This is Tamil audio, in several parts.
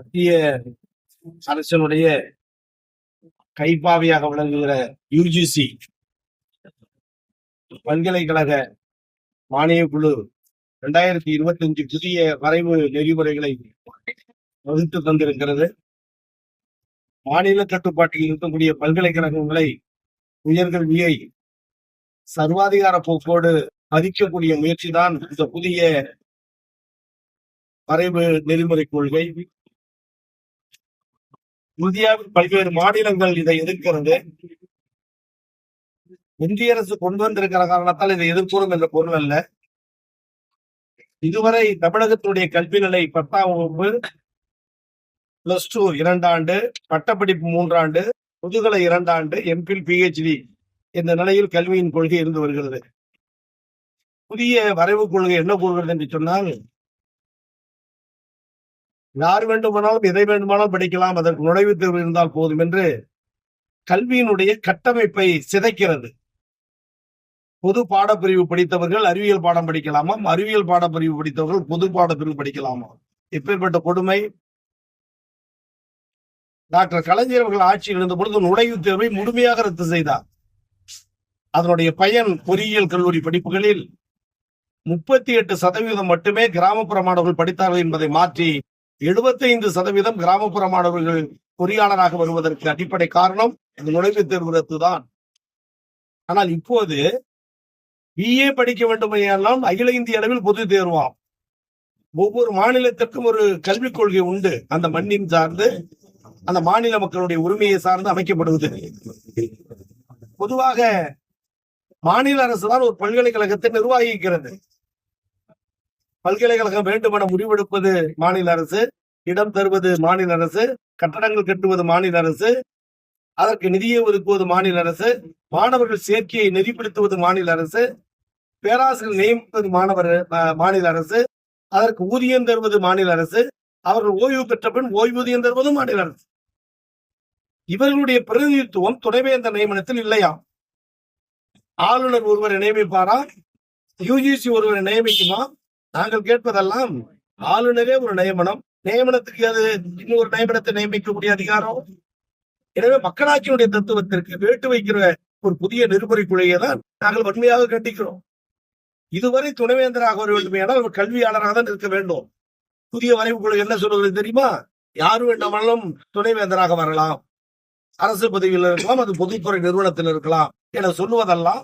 மத்திய அரசனுடைய கைப்பாவையாக விளங்குகிற யுஜிசி பல்கலைக்கழக மானியக் குழு இரண்டாயிரத்தி இருபத்தி அஞ்சு புதிய வரைவு நெறிமுறைகளை வகுத்து தந்திருக்கிறது. மாநில கட்டுப்பாட்டில் இருக்கக்கூடிய பல்கலைக்கழகங்களை உயர்கல்வியை சர்வாதிகார போக்கோடு மதிக்கக்கூடிய முயற்சிதான் இந்த புதிய வரைவு நெறிமுறை கொள்கை. இந்தியாவில் பல்வேறு மாநிலங்கள் இதை எதிர்க்கிறது. இந்திய அரசு கொண்டு வந்திருக்கிற காரணத்தால் இதை எதிர்ப்புறோம் என்ற பொருள் அல்ல இதுவரை தமிழகத்தினுடைய கல்வி நிலை பத்தாம் வகுப்பு பிளஸ் டூ இரண்டாண்டு பட்டப்படிப்பு மூன்றாண்டு முதுகலை இரண்டாண்டு எம்பில் பிஹெச்டி என்ற நிலையில் கல்வியின் கொள்கை இருந்து வருகிறது. புதிய வரைவு கொள்கை என்ன கூறுகிறது என்று சொன்னால் யார் வேண்டுமானாலும் எதை வேண்டுமானாலும் படிக்கலாம். அதற்கு நுழைவுத் தேர்வு இருந்தால் போதும் என்று கல்வியினுடைய கட்டமைப்பை சிதைக்கிறது. பொது பாடப்பிரிவு படித்தவர்கள் அறிவியல் பாடம் படிக்கலாமாம்? அறிவியல் பாடப்பிரிவு படித்தவர்கள் பொது பாடப்பிரிவு படிக்கலாமா எப்பேற்பட்ட கொடுமை. டாக்டர் கலைஞர் அவர்கள் ஆட்சியில் இருந்த பொழுது நுழைவுத் தேர்வை முழுமையாக ரத்து செய்தார். அதனுடைய பயன் பொறியியல் கல்லூரி படிப்புகளில் முப்பத்தி எட்டு சதவீதம் மட்டுமே கிராமப்புற மாணவர்கள் படித்தார்கள் என்பதை மாற்றி எழுபத்தைந்து சதவீதம் கிராமப்புற மாணவர்கள் பொறியாளராக வருவதற்கு அடிப்படை காரணம் இந்த நுழைவுத் தேர்வு ரத்து தான் ஆனால் இப்போது பிஏ படிக்க வேண்டுமையெல்லாம் அகில இந்திய அளவில் பொது தேர்வாம். ஒவ்வொரு மாநிலத்திற்கும் ஒரு கல்விக் கொள்கை உண்டு. அந்த மண்ணின் சார்ந்து அந்த மாநில மக்களுடைய உரிமையை சார்ந்து அமைக்கப்படுவது. பொதுவாக மாநில அரசு தான் ஒரு பல்கலைக்கழகத்தை நிர்வகிக்கிறது. பல்கலைக்கழகம் வேண்டுமென முடிவெடுப்பது மாநில அரசு இடம் தருவது மாநில அரசு கட்டடங்கள் கட்டுவது மாநில அரசு அதற்கு நிதியை ஒதுக்குவது மாநில அரசு மாணவர்கள் சேர்க்கையை நெறிப்படுத்துவது மாநில அரசு பேராசிரியர் நியமிப்பது மாணவர் மாநில அரசு அதற்கு ஊதியம் தருவது மாநில அரசு அவர்கள் ஓய்வு பெற்ற பின் ஓய்வூதியம் தருவதும் மாநில அரசு. இவர்களுடைய பிரதிநிதித்துவம் துணைவேந்தர் நியமனத்தில் இல்லையா ஆளுநர் ஒருவரை நியமிப்பாரா? யுஜிசி ஒருவரை நியமிக்குமா? நாங்கள் கேட்பதெல்லாம் ஆளுநரே ஒரு நியமனம். நியமனத்துக்கு அது இன்னொரு நியமனத்தை நியமிக்கக்கூடிய அதிகாரம். எனவே மக்களாட்சியினுடைய தத்துவத்திற்கு வேட்டு வைக்கிற ஒரு புதிய நெறிமுறை குழையை தான் நாங்கள் வன்மையாக கண்டிக்கிறோம். இதுவரை துணைவேந்தராக வர வேண்டுமேயானால் அவர் கல்வியாளராக தான் இருக்க வேண்டும். புதிய வரைவு குழு என்ன சொல்வது தெரியுமா? யார் வேண்டாமலும் துணைவேந்தராக வரலாம். அரசு பதவியில் இருக்கலாம் அது பொதுத்துறை நிறுவனத்தில் இருக்கலாம் என சொல்லுவதெல்லாம்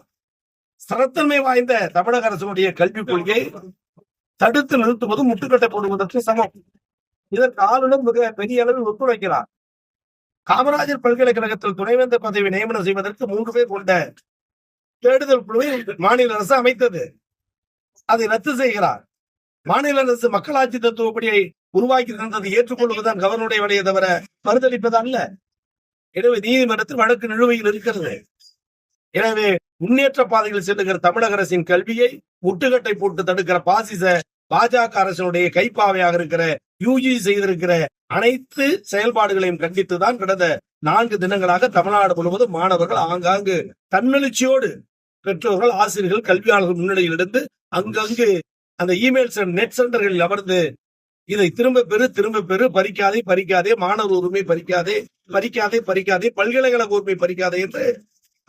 ஸ்திரத்தன்மை வாய்ந்த தமிழக அரசுடைய கல்விக் கொள்கை தடுத்து நிறுத்துவது முட்டுக்கட்டை போடுவதற்கு சமம் இதற்கு ஆளுநர் மிக பெரிய அளவில் ஒத்துழைக்கிறார். காமராஜர் பல்கலைக்கழகத்தில் துணைவேந்தர் பதவி நியமனம் செய்வதற்கு மூன்று பேர் கொண்ட தேடுதல் குழுவை மாநில அரசு அமைத்தது. அதை ரத்து செய்கிறார். மாநில அரசு மக்களாட்சி தத்துவப்படியை உருவாக்கி தந்ததை ஏற்றுக்கொள்வதுதான் கவர்னருடைய வழியை தவிர மறுதளிப்பது அல்ல. எனவே நீதிமன்றத்தில் வழக்கு நிலுவையில் இருக்கிறது. எனவே முன்னேற்ற பாதையில் செல்லுகிற தமிழக அரசின் கல்வியை முட்டுக்கட்டை போட்டு தடுக்கிற பாசிச பாஜக அரசினுடைய கைப்பாவையாக இருக்கிற யூஜி செய்திருக்கிற அனைத்து செயல்பாடுகளையும் கண்டித்துதான் கடந்த நான்கு தினங்களாக தமிழ்நாடு முழுவதும் மாணவர்கள் ஆங்காங்கு தன்னெழுச்சியோடு பெற்றோர்கள் ஆசிரியர்கள் கல்வியாளர்கள் முன்னிலையில் இருந்து அங்கங்கு அந்த இமெயில் நெட் சென்டர்களில் அமர்ந்து இதை திரும்ப பெறு திரும்ப பெறு பறிக்காதே பறிக்காதே மாணவர் உரிமை பறிக்காதே பறிக்காதே பறிக்காதே பல்கலைக்கழக உரிமை பறிக்காதே என்று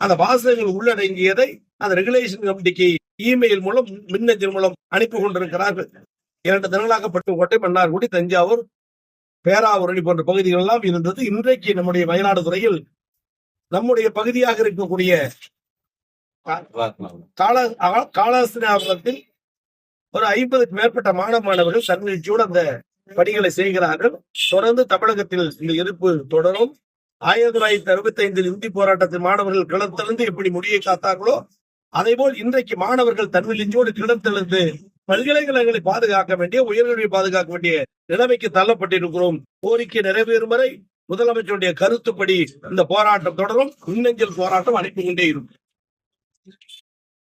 அந்த வாசகங்கள் உள்ளடங்கியதை அந்த ரெகுலேஷன் கமிட்டிக்கு இமெயில் மூலம் மின்னஞ்சல் மூலம் அனுப்பி கொண்டிருக்கிறார்கள். இரண்டு தினங்களாக பட்டுக்கோட்டை மன்னார்குடி தஞ்சாவூர் பேராவூரணி போன்ற பகுதிகள் எல்லாம் இருந்தது. இன்றைக்கு நம்முடைய மயிலாடுதுறையில் நம்முடைய பகுதியாக இருக்கக்கூடிய கால காலாசினாபுரத்தில் ஒரு ஐம்பதுக்கு மேற்பட்ட மாணவ மாணவர்கள் தன்னிச்சையோடு அந்த பணிகளை செய்கிறார்கள். தொடர்ந்து தமிழகத்தில் இந்த எதிர்ப்பு தொடரும். ஆயிரத்தி தொள்ளாயிரத்தி அறுபத்தி ஐந்தில் இந்தி போராட்டத்தில் மாணவர்கள் கிளர்த்தெழுந்து எப்படி முடியை காத்தார்களோ அதேபோல் இன்றைக்கு மாணவர்கள் தன்னிலிஞ்சோடு கிளர்த்தெழுந்து பல்கலைக்கழகங்களை பாதுகாக்க வேண்டிய உயர்கல்வியை பாதுகாக்க வேண்டிய நிலைமைக்கு தள்ளப்பட்டிருக்கிறோம். கோரிக்கை நிறைவேறும் வரை முதலமைச்சருடைய கருத்துப்படி இந்த போராட்டம் தொடரும். மின்னஞ்சல் போராட்டம் அனுப்பி கொண்டே இருக்கும்.